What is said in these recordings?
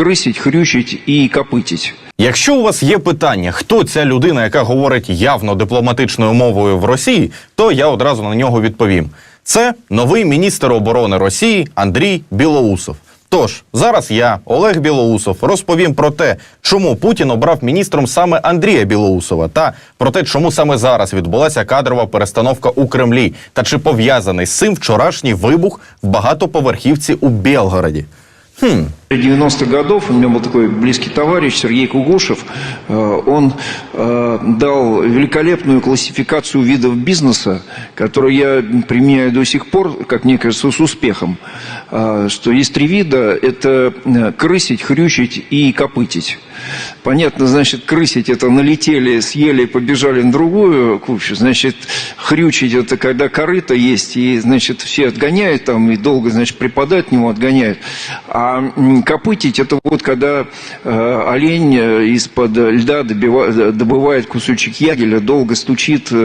крысить, хрючить и копытить. Якщо у вас є питання, хто ця людина, яка говорить явно дипломатичною мовою в Росії, то я одразу на нього відповім. Це новий міністр оборони Росії Андрій Білоусов. Тож зараз я, Олег Білоусов, розповім про те, чому Путін обрав міністром саме Андрія Білоусова, та про те, чому саме зараз відбулася кадрова перестановка у Кремлі, та чи пов'язаний з цим вчорашній вибух в багатоповерхівці у Белгороді. Хм, 90-х годов у меня был такой близкий товарищ Сергей Кугушев. Э, Он э, дал великолепную классификацию видов бизнеса, которую я применяю до сих пор, как мне кажется, с успехом. Э, Что есть три вида. Это крысить, хрючить и копытить. Понятно, значит, крысить это налетели, съели, побежали на другую кучу. Значит, хрючить это когда корыто есть, и, значит, все отгоняют там, и долго, значит, припадают к нему, отгоняют. А копытить это вот когда э, олень э, из-под льда добива- добывает кусочек ягеля, долго стучит, э,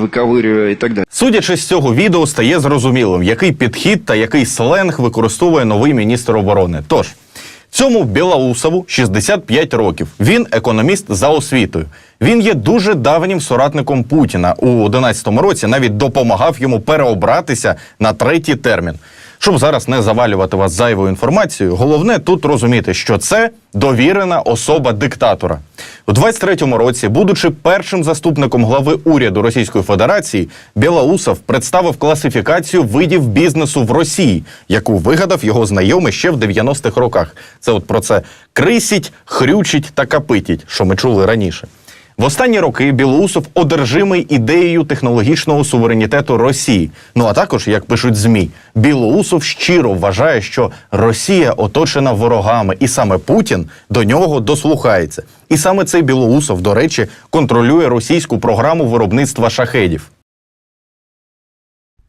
выковыривая и так далее. Судячи з цього відео, стає зрозумілим, який підхід та який сленг використовує новий міністр оборони. Тож цьому Білоусову 65 років. Він економіст за освітою. Він є дуже давнім соратником Путіна. У 11-му році навіть допомагав йому переобратися на третій термін. Щоб зараз не завалювати вас зайвою інформацією, головне тут розуміти, що це довірена особа диктатора. У 23-му році, будучи першим заступником глави уряду Російської Федерації, Білоусов представив класифікацію видів бізнесу в Росії, яку вигадав його знайомий ще в 90-х роках. Це от про це крисіть, хрючить та капитіть, що ми чули раніше. В останні роки Білоусов одержимий ідеєю технологічного суверенітету Росії. Ну а також, як пишуть змі, Білоусов щиро вважає, що Росія оточена ворогами, і саме Путін до нього дослухається. І саме цей Білоусов, до речі, контролює російську програму виробництва шахедів.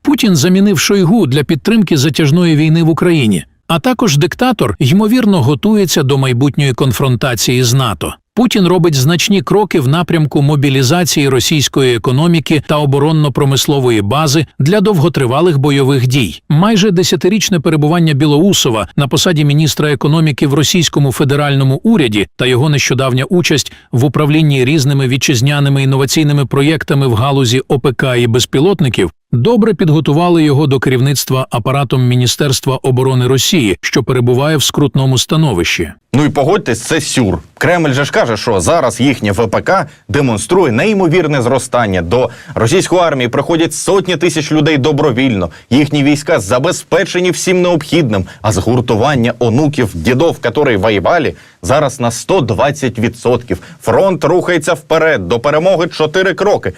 Путін замінив Шойгу для підтримки затяжної війни в Україні. А також диктатор ймовірно готується до майбутньої конфронтації з НАТО. Путін робить значні кроки в напрямку мобілізації російської економіки та оборонно-промислової бази для довготривалих бойових дій. Майже десятирічне перебування Білоусова на посаді міністра економіки в російському федеральному уряді та його нещодавня участь в управлінні різними вітчизняними інноваційними проєктами в галузі ОПК і безпілотників добре підготували його до керівництва апаратом Міністерства оборони Росії, що перебуває в скрутному становищі. Ну і погодьтесь, це сюр. Кремль же ж каже, що зараз їхнє ВПК демонструє неймовірне зростання. До російської армії приходять сотні тисяч людей добровільно. Їхні війська забезпечені всім необхідним. А згуртування онуків, дідов, які воювали, зараз на 120%. Фронт рухається вперед до перемоги 4 кроки.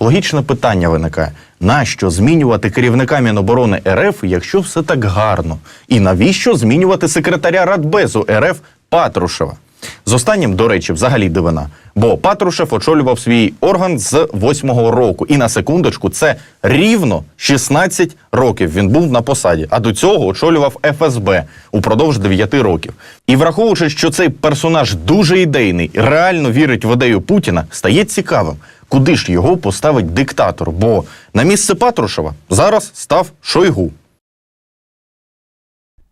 Логічне питання виникає: нащо змінювати керівника Міноборони РФ, якщо все так гарно? І навіщо змінювати секретаря Радбезу РФ Патрушева? З останнім, до речі, взагалі дивина. Бо Патрушев очолював свій орган з восьмого року. І на секундочку, це рівно 16 років він був на посаді. А до цього очолював ФСБ упродовж 9 років. І враховуючи, що цей персонаж дуже ідейний, реально вірить в ідею Путіна, стає цікавим, куди ж його поставить диктатор. Бо на місце Патрушева зараз став Шойгу.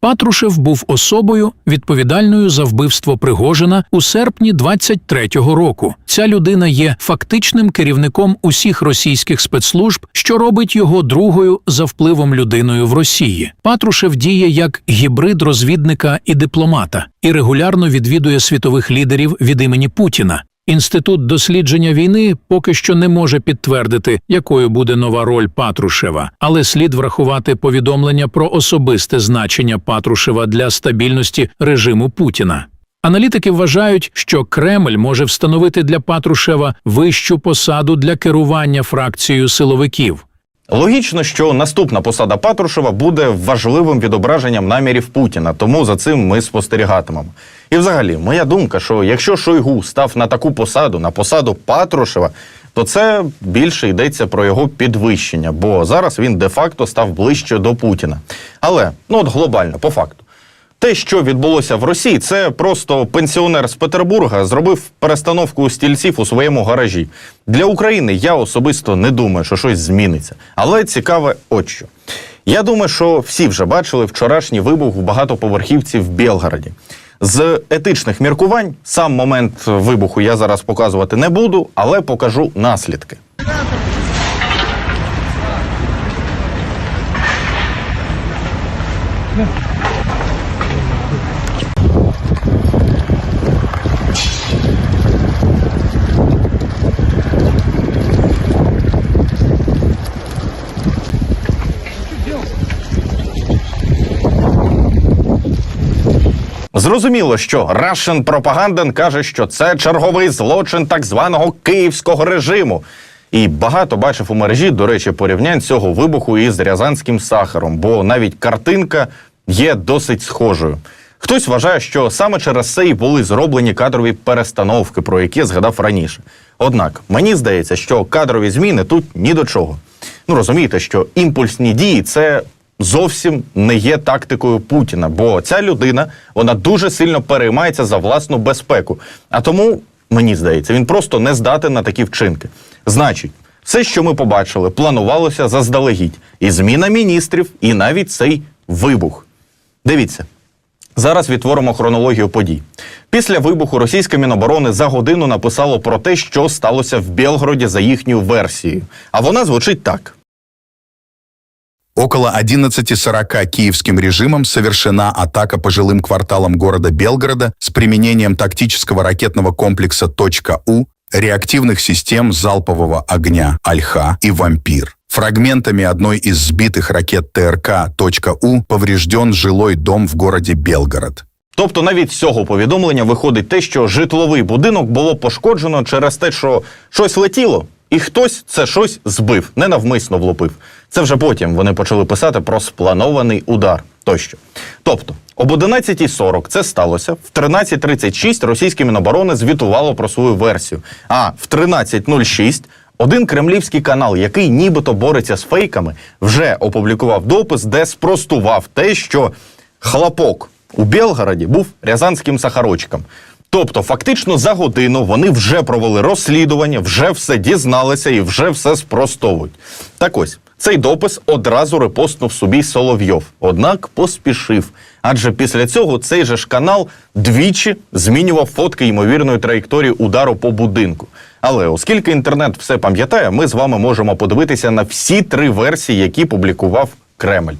Патрушев був особою, відповідальною за вбивство Пригожина у серпні 23-го року. Ця людина є фактичним керівником усіх російських спецслужб, що робить його другою за впливом людиною в Росії. Патрушев діє як гібрид розвідника і дипломата і регулярно відвідує світових лідерів від імені Путіна. Інститут дослідження війни поки що не може підтвердити, якою буде нова роль Патрушева, але слід врахувати повідомлення про особисте значення Патрушева для стабільності режиму Путіна. Аналітики вважають, що Кремль може встановити для Патрушева вищу посаду для керування фракцією силовиків. Логічно, що наступна посада Патрушева буде важливим відображенням намірів Путіна, тому за цим ми спостерігатимемо. І взагалі, моя думка, що якщо Шойгу став на таку посаду, на посаду Патрушева, то це більше йдеться про його підвищення, бо зараз він де-факто став ближче до Путіна. Але ну от глобально, по факту. Те, що відбулося в Росії, це просто пенсіонер з Петербурга зробив перестановку стільців у своєму гаражі. Для України я особисто не думаю, що щось зміниться. Але цікаве, от що. Я думаю, що всі вже бачили вчорашній вибух в багатоповерхівці в Белгороді. З етичних міркувань сам момент вибуху я зараз показувати не буду, але покажу наслідки. Зрозуміло, що Russian Propagandен каже, що це черговий злочин так званого київського режиму. І багато бачив у мережі, до речі, порівнянь цього вибуху із рязанським сахаром, бо навіть картинка є досить схожою. Хтось вважає, що саме через це і були зроблені кадрові перестановки, про які я згадав раніше. Однак мені здається, що кадрові зміни тут ні до чого. Ну розумієте, що імпульсні дії це зовсім не є тактикою Путіна, бо ця людина вона дуже сильно переймається за власну безпеку. А тому мені здається, він просто не здатен на такі вчинки. Значить, все, що ми побачили, планувалося заздалегідь, і зміна міністрів, і навіть цей вибух. Дивіться. Зараз відтворимо хронологію подій. Після вибуху російське міноборони за годину написало про те, що сталося в Білгороді за їхньою версією. А вона звучить так: Около 11.40 киевским режимом совершена атака по жилым кварталам города Белгорода с применением тактического ракетного комплекса «Точка-У», реактивных систем залпового огня «Альха» и «Вампир». Фрагментами одной из сбитых ракет ТРК «Точка-У» поврежден жилой дом в городе Белгород. Тобто навіть з цього повідомлення виходить те, що житловий будинок було пошкоджено через те, що щось летіло, І хтось це щось збив, ненавмисно влупив. Це вже потім вони почали писати про спланований удар тощо. Тобто, об 11.40 це сталося, в 13.36 російське міноборони звітувало про свою версію. А в 13.06 один кремлівський канал, який нібито бореться з фейками, вже опублікував допис, де спростував те, що хлопок у Білгороді був рязанським сахарочком. Тобто, фактично за годину вони вже провели розслідування, вже все дізналися і вже все спростовують. Так ось цей допис одразу репостнув собі Соловйов, однак поспішив. Адже після цього цей же ж канал двічі змінював фотки ймовірної траєкторії удару по будинку. Але оскільки інтернет все пам'ятає, ми з вами можемо подивитися на всі три версії, які публікував Кремль.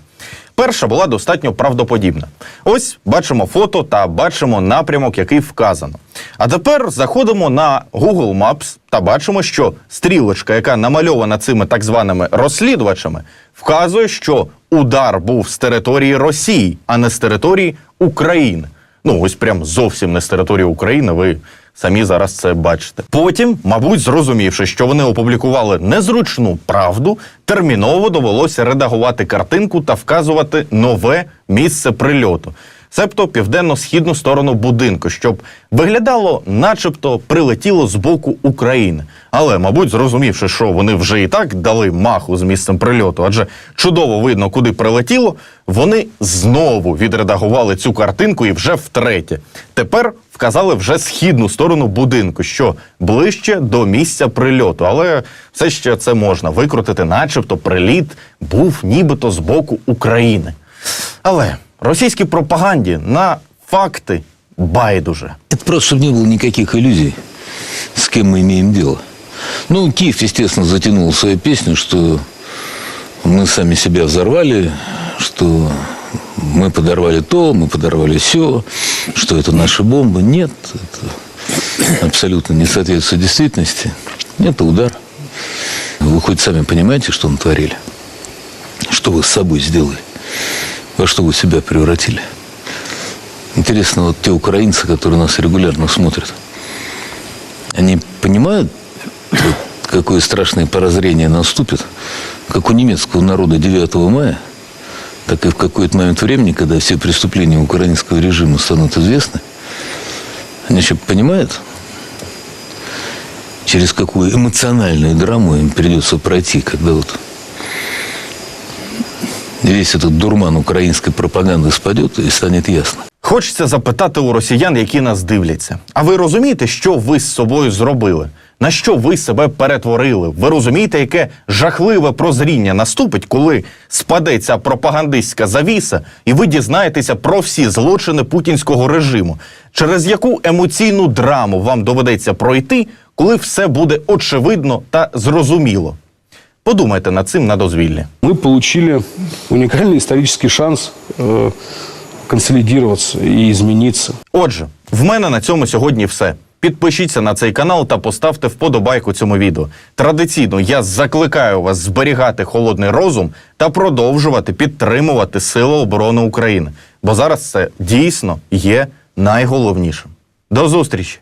Перша була достатньо правдоподібна. Ось бачимо фото та бачимо напрямок, який вказано. А тепер заходимо на Google Maps та бачимо, що стрілочка, яка намальована цими так званими розслідувачами, вказує, що удар був з території Росії, а не з території України. Ну, ось прям зовсім не з території України. Ви самі зараз це бачите. Потім, мабуть, зрозумівши, що вони опублікували незручну правду, терміново довелося редагувати картинку та вказувати нове місце прильоту. Себто південно-східну сторону будинку, щоб виглядало, начебто, прилетіло з боку України. Але, мабуть, зрозумівши, що вони вже і так дали маху з місцем прильоту, адже чудово видно, куди прилетіло, вони знову відредагували цю картинку і вже втретє. Тепер вказали вже східну сторону будинку, що ближче до місця прильоту. Але все ще це можна викрутити, начебто приліт був нібито з боку України. Але російській пропаганді на факти байдуже. Это просто, чтобы не было никаких иллюзий, с кем мы имеем дело. Ну, Киев, естественно, затянул свою песню, что мы сами себя взорвали, что мы подорвали то, мы подорвали все, что это наши бомбы. Нет, это абсолютно не соответствует действительности. Это удар. Вы хоть сами понимаете, что натворили? Что вы с собой сделали? Во что вы себя превратили? Интересно, вот те украинцы, которые нас регулярно смотрят, они понимают, какое страшное прозрение наступит, как у немецкого народа 9 мая, так и в какой-то момент времени, когда все преступления украинского режима станут известны, они еще понимают, через какую эмоциональную драму им придется пройти, когда вот весь этот дурман украинской пропаганды спадет и станет ясно. Хочеться запитати у росіян, які нас дивляться. А ви розумієте, що ви з собою зробили? На що ви себе перетворили? Ви розумієте, яке жахливе прозріння наступить, коли спаде ця пропагандистська завіса, і ви дізнаєтеся про всі злочини путінського режиму, через яку емоційну драму вам доведеться пройти, коли все буде очевидно та зрозуміло. Подумайте над цим на дозвіллі. Мы получили уникальный исторический шанс э, консолидироваться и измениться. Отже, в мене на цьому сьогодні все. Підпишіться на цей канал та поставте вподобайку цьому відео. Традиційно я закликаю вас зберігати холодний розум та продовжувати підтримувати Сили оборони України, бо зараз це дійсно є найголовнішим. До зустрічі!